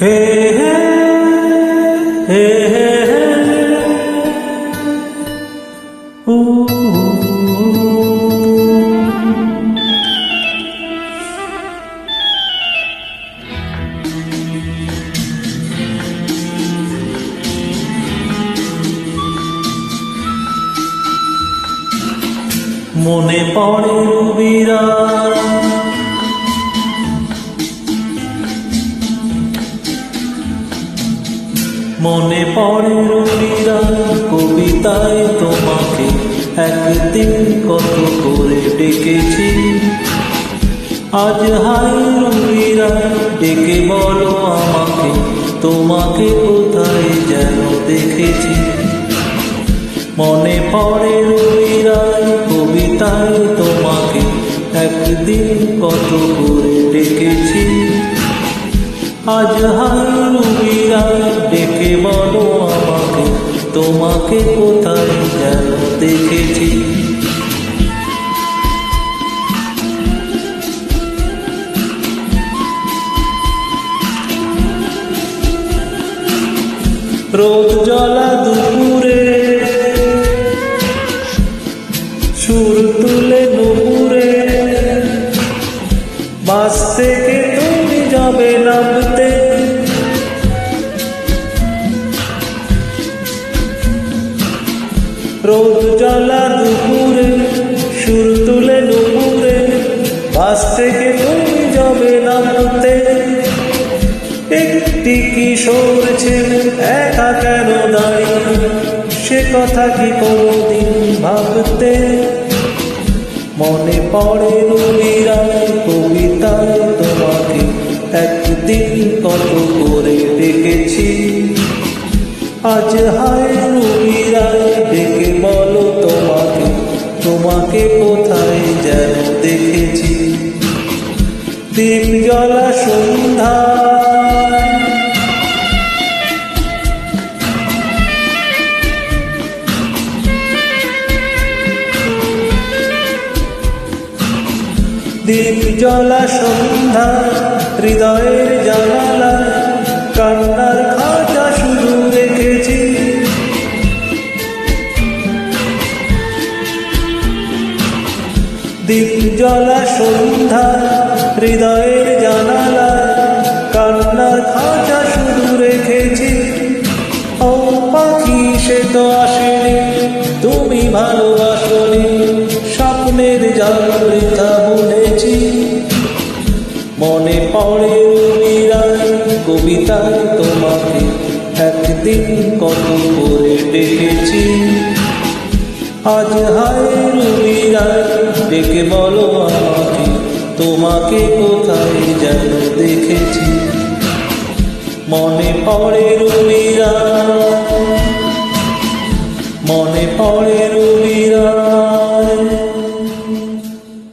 হে হে হে হে মনে পড়ে রবিরা মনে পড়ে রবিরা কবিতায় তোমাকে। একদিন কত করে ডেকেছি। আজ হাই রবিরা ডেকে বলো আমাকে, তোমাকে কোথায় যেন দেখেছি। মনে পড়ে রবিরায় কবিতায় তোমাকে, একদিন কত করে ডেকেছি। আজ হাই রবিরায় ডেকে বলো আমাকে, তোমাকে কোথায় দেখেছি। রোদ জ্বলা দুপুরে সুর তুলে নুপুরে বাস থেকে তুমি যাবে নামতে রোদ জ্বলা দুপুরে সুর তুলে নুপুরে, বাস থেকে তুমি যাবে নামতে। একটি কিশোর ছেলে একা কেন দাঁড়িয়ে? সে কথা কি কোনদিন ভাবতে? মনে পড়ে রবিরায় কবিতায় তোমাকে একদিন কত করে ডেকেছি আজ হায় রবিরায় দীপ জ্বলা সন্ধ্যা। দীপ জ্বলা সন্ধ্যা, হৃদয়ের জানালা, কান্নার খাঁচা শুধু রেখেছি। দীপ জ্বলা সন্ধ্যা হৃদয়ের জানালা, কান্নার খাঁচা শুধু রেখেছি। ও পাখি, সে তো আসেনি, তুমি ভালোবাসনি, স্বপ্নের বৃথা বুনেছি। মনে পড়ে কবিতায় তোমাকে একদিন কত করে ডেকেছি আজ হায় রবিরায় ডেকে বলো আমাকে তোমাকে কোথায় যেন দেখেছি? মনে পড়ে রুমিরা মনে পড়ে